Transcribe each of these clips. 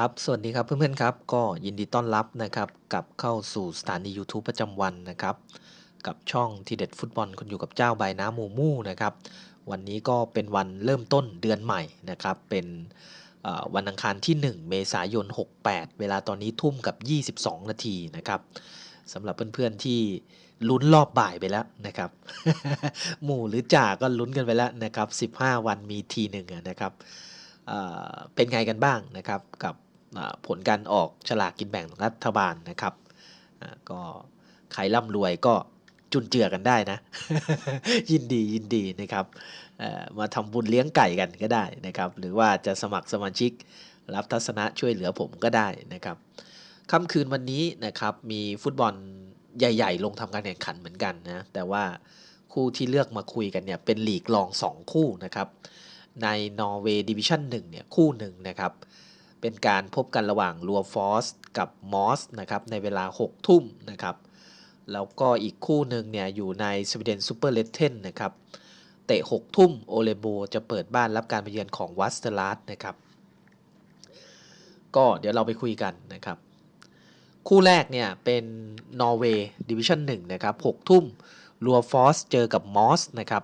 ครับ สวัสดีครับเพื่อนๆครับ ก็ยินดีต้อนรับนะครับกลับเข้าสู่สถานี YouTube ประจำวันนะครับ กับช่องทีเด็ดฟุตบอลคนอยู่กับเจ้าใบน้ำมูมู่นะครับ วันนี้ก็เป็นวันเริ่มต้นเดือนใหม่นะครับ เป็นวันอังคารที่ 1 เมษายน 68 เวลาตอนนี้ทุ่มกับ 22 นาทีนะครับสำหรับเพื่อนๆที่ลุ้นรอบบ่ายไปแล้วนะครับ หมู่หรือจ่าก็ลุ้นกันไปแล้วนะครับ 15 วันมีทีหนึ่งนะครับ เป็นไงกันบ้างนะครับกับผลการออกฉลากกินแบ่งรัฐบาลนะครับก็ใครร่ำรวยก็จุนเจือกันได้นะ ยินดียินดีนะครับมาทำบุญเลี้ยงไก่กันก็ได้นะครับ หรือว่าจะสมัครสมาชิกรับทัศนะช่วยเหลือผมก็ได้นะครับค่ำคืนวันนี้นะครับมีฟุตบอลใหญ่ ๆ ลงทำการแข่งขันเหมือนกันนะแต่ว่าคู่ที่เลือกมาคุยกันเนี่ยเป็นหลีกรอง 2 คู่นะครับ ในนอร์เวย์ดิวิชั่น1เนี่ยคู่หนึ่งนะครับ เป็นการพบกันระหว่างลัวฟอสกับมอสนะครับในเวลา 6 ทุ่มนะครับ แล้วก็อีกคู่หนึ่งเนี่ยอยู่ในสวีเดนซูเปอร์เลตเทนนะครับ เตะ 6 ทุ่มโอเลโบจะเปิดบ้านรับการไปเยือนของวัสเตอร์ลาสนะครับ ก็เดี๋ยวเราไปคุยกันนะครับ คู่แรกเนี่ยเป็นนอร์เวย์ดิวิชั่น1นะครับ6ทุ่มลัวฟอสเจอกับมอสนะครับ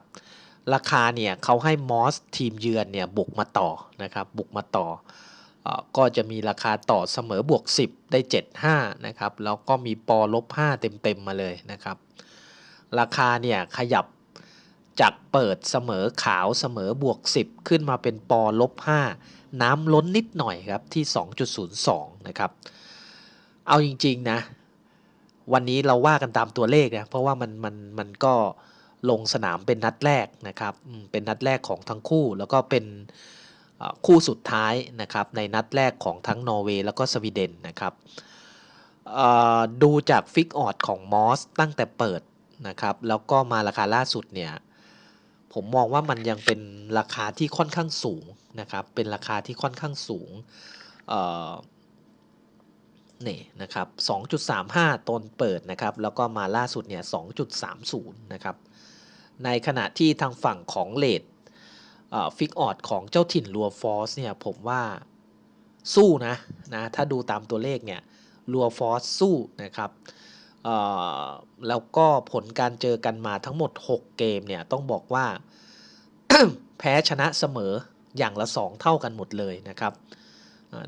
ราคาเนี่ยเขาให้มอสทีมเยือนเนี่ยบุกมาต่อนะครับบุกมาต่ออก็จะมีราคาต่อเสมอบวก 10 ได้ 75นะครับแล้วก็มีปอลบ5เต็มๆมาเลยนะครับ ราคาเนี่ยขยับจากเปิดเสมอขาวเสมอบวก 10 ขึ้นมาเป็นปอลบ5น้ำล้นนิดหน่อยครับที่ 2.02 นะครับ เอาจริง ๆ นะ วันนี้เราว่ากันตามตัวเลขนะ เพราะว่ามันมันมันก็ ลงสนามเป็นนัดแรกนะครับเป็นนัดแรกของทั้งคู่ แล้วก็เป็นคู่สุดท้ายนะครับในนัดแรกของทั้งนอร์เวย์แล้วก็สวีเดนนะครับดูจากฟิกออดของมอสตั้งแต่เปิดนะครับแล้วก็มาราคาล่าสุดเนี่ยผมมองว่ามันยังเป็นราคาที่ค่อนข้างสูงนะครับเป็นราคาที่ค่อนข้างสูงเนี่นะครับ2.35ตนเปิดนะครับแล้วก็มาล่าสุดเนี่ย2.30นะครับ ในขณะที่ทางฝั่งของเลดฟิกออดของเจ้าถิ่นลัวฟอสเนี่ยผมว่าสู้นะนะถ้าดูตามตัวเลขเนี่ยลัวฟอสสู้นะครับแล้วก็ผลการเจอกันมาทั้งหมด 6 เกมเนี่ยต้องบอกว่า แพ้ชนะเสมออย่างละ 2 เท่ากันหมดเลยนะครับ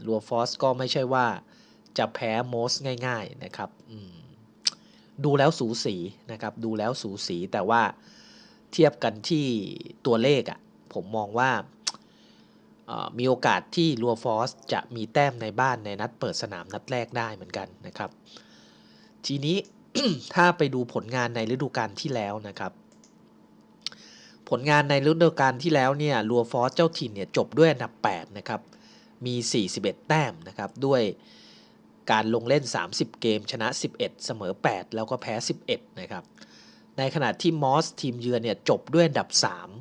ลัวฟอสก็ไม่ใช่ว่าจะแพ้โมสง่าย ๆนะครับดูแล้วสูสีนะครับดูแล้วสูสีแต่ว่า เทียบกันที่ตัวเลขอะ่ะผมมองว่ามีโอกาสที่ลัวฟอสจะมีแต้มในบ้านในนัดเปิดสนามนัดแรกได้เหมือนกันนะครับ ทีนี้ถ้าไปดูผลงานในฤดูกาลที่แล้วนะครับ ผลงานในฤดูกาลที่แล้วเนี่ยลัวฟอสเจ้าถิ่นเนี่ยจบด้วยอันดับ8นะครับมี 41 แต้มนะครับด้วยการลงเล่น 30 เกมชนะ 11 เสมอ 8 แล้วก็แพ้ 11 นะครับ ในขณะที่มอสทีมเยือนเนี่ยจบด้วยอันดับ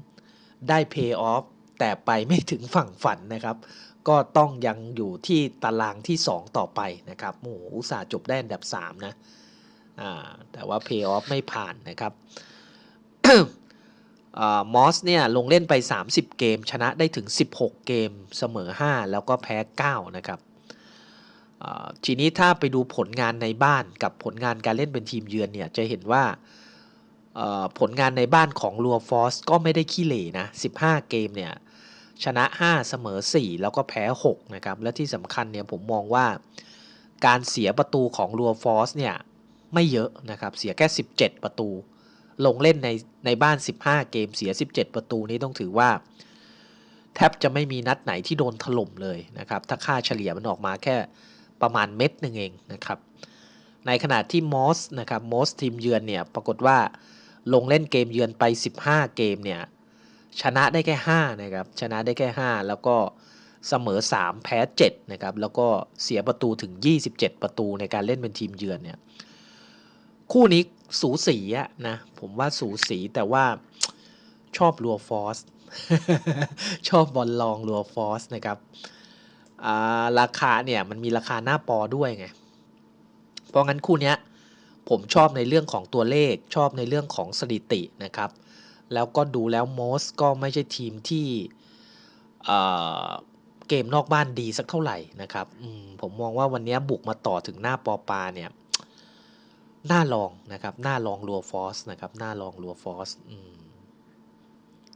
3 ได้เพย์ออฟแต่ไปไม่ถึงฝั่งฝันนะครับ ก็ต้องยังอยู่ที่ตารางที่ 2 ต่อไปนะครับโอ้โหอุตส่าห์จบได้อันดับ 3 นะอ่าแต่ว่าเพย์ออฟไม่ผ่านนะครับมอสเนี่ยลงเล่นไป 30 เกม ชนะได้ถึง 16 เกมเสมอ 5 แล้วก็แพ้ 9 นะครับทีนี้ถ้าไปดูผลงานในบ้านกับผลงานการเล่นเป็นทีมเยือนเนี่ยจะเห็นว่า ผลงานในบ้านของลัวฟอสก็ไม่ได้ขี้เหร่นะ 15 เกมเนี่ยชนะ 5 เสมอ 4 แล้วก็แพ้ 6 นะครับ และที่สำคัญเนี่ยผมมองว่าการเสียประตูของลัวฟอสเนี่ยไม่เยอะนะครับ เสียแค่ 17 ประตู ลงเล่นในในบ้าน 15 เกมเสีย 17 ประตูนี้ต้องถือว่า แทบจะไม่มีนัดไหนที่โดนถล่มเลยนะครับ ถ้าค่าเฉลี่ยมันออกมาแค่ประมาณเม็ดหนึ่งเองนะครับ ในขณะที่มอสนะครับมอสทีมเยือนเนี่ยปรากฏว่า ลงเล่นเกมเยือนไป 15 เกมเนี่ยชนะได้แค่5นะครับชนะได้แค่ 5 แล้วก็เสมอ 3 แพ้ 7 นะครับ แล้วก็เสียประตูถึง 27 ประตูในการเล่นเป็นทีมเยือนเนี่ยคู่นี้สูสีอะนะผมว่าสูสีแต่ว่าชอบลัวฟอสชอบบอลลองลัวฟอสนะครับราคาเนี่ยมันมีราคาหน้าปอด้วยไงเพราะงั้นคู่เนี้ย ผมชอบในเรื่องของตัวเลข ชอบในเรื่องของสถิตินะครับ แล้วก็ดูแล้วมอสก็ไม่ใช่ทีมที่เกมนอกบ้านดีสักเท่าไหร่นะครับมผมมองว่าวันนี้บุกมาต่อถึงหน้าปอปาเนี่ยน่าลองนะครับน่าลองลัวฟอสนะครับน่าลองลัวฟอสอืม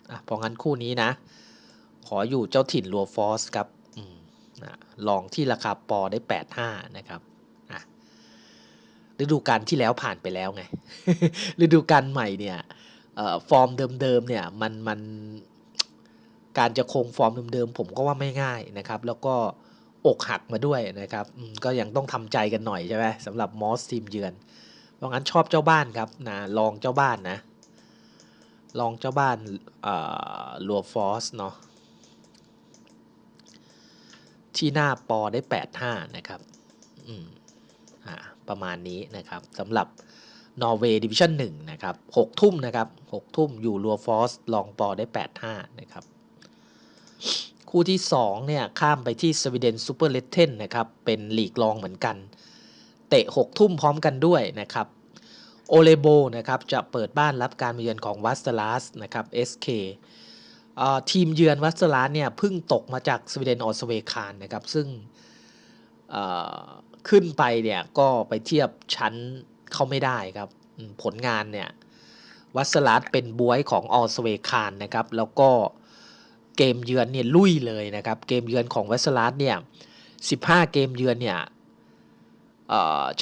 อะพราะงั้นคู่นี้นะ ขออยู่เจ้าถิ่นลัวฟอสครับอืมนะลองที่ราคาปอได้ 85 นะครับ ฤดูกาลที่แล้วผ่านไปแล้วไงฤดูกาลใหม่เนี่ยเอ่อฟอร์มเดิมๆเนี่ยมันมันการจะคงฟอร์มเดิมๆผมก็ว่าไม่ง่ายนะครับ แล้วก็อกหักมาด้วยนะครับก็ยังต้องทำใจกันหน่อยใช่ไหมสำหรับมอสทีมเยือน เพราะงั้นชอบเจ้าบ้านครับนะลองเจ้าบ้านนะ ลองเจ้าบ้านลัวฟอสเนาะที่หน้าปอได้ 85 นะครับ อืม ประมาณนี้นะครับสำหรับนอร์เวย์ดิวิชั่น1นะครับ6ทุ่มนะครับ6ทุ่มอยู่ลัวฟอสลองปอได้ 85 นะครับ คู่ที่ 2 เนี่ย ข้ามไปที่สวีเดนซูเปอร์เลตเทนนะครับ เป็นลีกรองเหมือนกัน เตะ 6 ทุ่มพร้อมกันด้วยนะครับโอเลโบนะครับ จะเปิดบ้านรับการมาเยือนของวัสตลัสนะครับ SK ทีมเยือนวัสตลัสเนี่ยเพิ่งตกมาจากสวีเดนออสเวคานนะครับ ซึ่ง ขึ้นไปเนี่ยก็ไปเทียบชั้นเขาไม่ได้ครับ ผลงานเนี่ยวัสลัสเป็นบวยของออสเวคานนะครับ แล้วก็เกมเยือนเนี่ยลุยเลยนะครับ เกมเยือนของวัสลัสเนี่ย15 เกมเยือนเนี่ย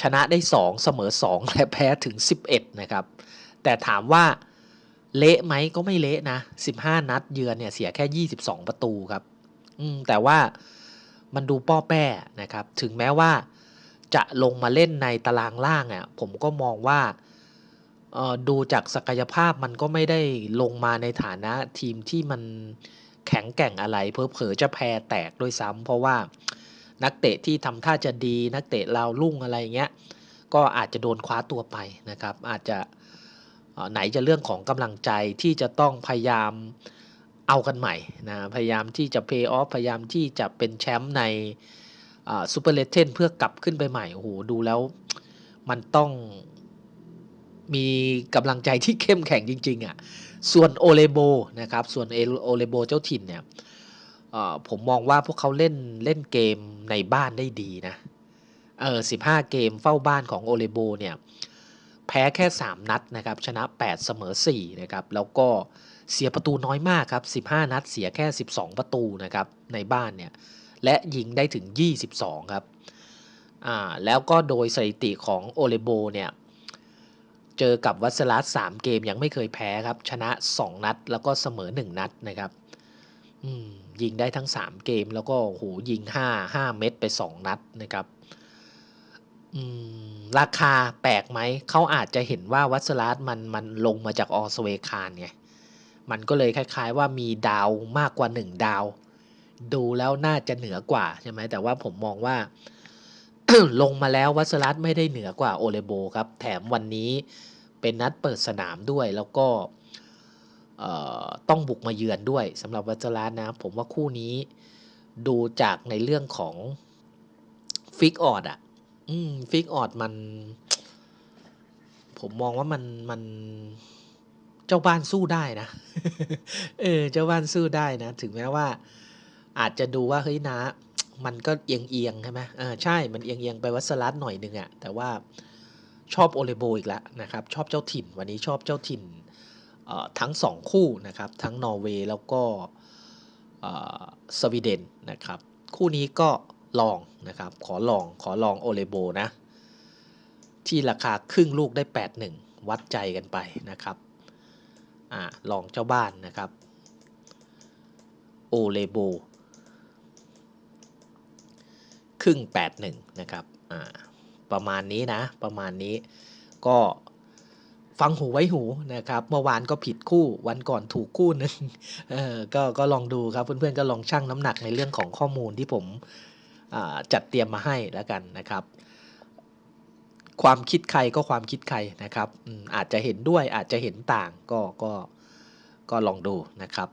ชนะได้ 2 เสมอ 2 และแพ้ถึง 11 นะครับ แต่ถามว่าเละไหมก็ไม่เละนะ 15 นัดเยือนเนี่ยเสียแค่ 22 ประตูครับแต่ว่ามันดูป้อแป้นะครับ ถึงแม้ว่า จะลงมาเล่นในตารางล่างอะผมก็มองว่าดูจากศักยภาพมันก็ไม่ได้ลงมาในฐานะทีมที่มันแข็งแกร่งอะไรเพอเพอจะแพ้แตกด้วยซ้ำเพราะว่านักเตะที่ทำท่าจะดีนักเตะลาวลุ่งอะไรเงี้ยก็อาจจะโดนคว้าตัวไปนะครับ อาจจะไหนจะเรื่องของกำลังใจที่จะต้องพยายามเอากันใหม่นะพยายามที่จะเพย์ออฟพยายามที่จะเป็นแชมป์ใน ซูเปอร์เลเทนเพื่อกลับขึ้นไปใหม่โอ้โหดูแล้วมันต้องมีกำลังใจที่เข้มแข็งจริง ๆอะ่ะส่วนโอเลโบนะครับส่วนโอเลโบเจ้าถิ่นเนี่ยผมมองว่าพวกเขาเล่นเล่นเกมในบ้านได้ดีนะเออสิบห้าเกมเฝ้าบ้านของโอเลโบเนี่ยแพ้แค่ 3 นัดนะครับชนะ 8 เสมอ4นะครับแล้วก็เสียประตูน้อยมากครับ 15 นัดเสียแค่ 12 ประตูนะครับในบ้านเนี่ย และยิงได้ถึง 22 ครับ อ่า แล้วก็โดยสถิติของโอเลโบเนี่ย เจอกับวัสลัส3เกมยังไม่เคยแพ้ครับ ชนะ 2 นัด แล้วก็เสมอ 1 นัดนะครับ อืม ยิงได้ทั้ง 3 เกมแล้วก็โหยิง 5 5 เม็ดไป 2 นัดนะครับราคาแปลกไหม เขาอาจจะเห็นว่าวัสลัสมันมันลงมาจากออสเวคานไง มันก็เลยคล้ายๆว่ามีดาวมากกว่า 1 ดาว ดูแล้วน่าจะเหนือกว่าใช่ไหมแต่ว่าผมมองว่า ลงมาแล้ววัสลัสไม่ได้เหนือกว่าโอเลโบครับ แถมวันนี้เป็นนัดเปิดสนามด้วยแล้วก็ต้องบุกมาเยือนด้วยสำหรับวัสลัสนะ ผมว่าคู่นี้ดูจากในเรื่องของฟิกออดอะฟิกออดมัน ผมมองว่ามันมันเจ้าบ้านสู้ได้นะ เออ เจ้าบ้านสู้ได้นะ ถึงแม้ว่า อาจจะดูว่าเฮ้ยนะมันก็เอียงเอียงใช่ไหมอ่าใช่ มันเอียงเอียงไปวัสลัดหน่อยนึงอะแต่ว่าชอบโอเลโบอีกแล้วนะครับ ชอบเจ้าถิ่น วันนี้ชอบเจ้าถิ่นทั้งสองคู่นะครับ ทั้งนอร์เวย์แล้วก็สวีเดนนะครับ คู่นี้ก็ลองนะครับ ขอลอง ขอลองโอเลโบนะ ที่ราคาครึ่งลูกได้ 8-1 วัดใจกันไปนะครับอ่าลองเจ้าบ้านนะครับ โอเลโบ ครึ่ง 81 นะครับประมาณนี้นะ ประมาณนี้ก็ฟังหูไว้หูนะครับ เมื่อวานก็ผิดคู่วันก่อนถูกคู่หนึ่งเออก็ก็ลองดูครับ เพื่อนๆก็ลองชั่งน้ำหนักในเรื่องของข้อมูลที่ผมจัดเตรียมมาให้แล้วกันนะครับ ความคิดใครก็ความคิดใครนะครับอาจจะเห็นด้วยอาจจะเห็นต่างก็ก็ก็ลองดูนะครับ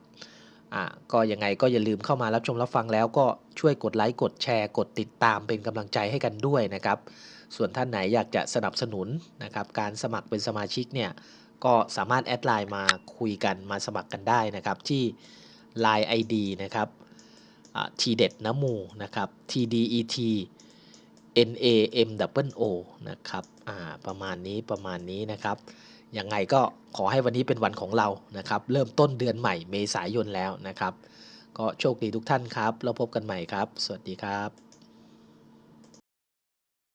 อ่าก็ยังไงก็อย่าลืมเข้ามารับชมรับฟังแล้วก็ช่วยกดไลค์กดแชร์ กดติดตามเป็นกำลังใจให้กันด้วยนะครับ ส่วนท่านไหนอยากจะสนับสนุนนะครับการสมัครเป็นสมาชิกเนี่ยก็สามารถแอดไลน์มาคุยกันมาสมัครกันได้นะครับที่ Line ID นะครับทีเด็ดนะหมูนะครับ T D E T N A M O O นะครับประมาณนี้ประมาณนี้นะครับ ยังไงก็ขอให้วันนี้เป็นวันของเรานะครับ เริ่มต้นเดือนใหม่เมษายนแล้วนะครับ ก็โชคดีทุกท่านครับ แล้วพบกันใหม่ครับ สวัสดีครับ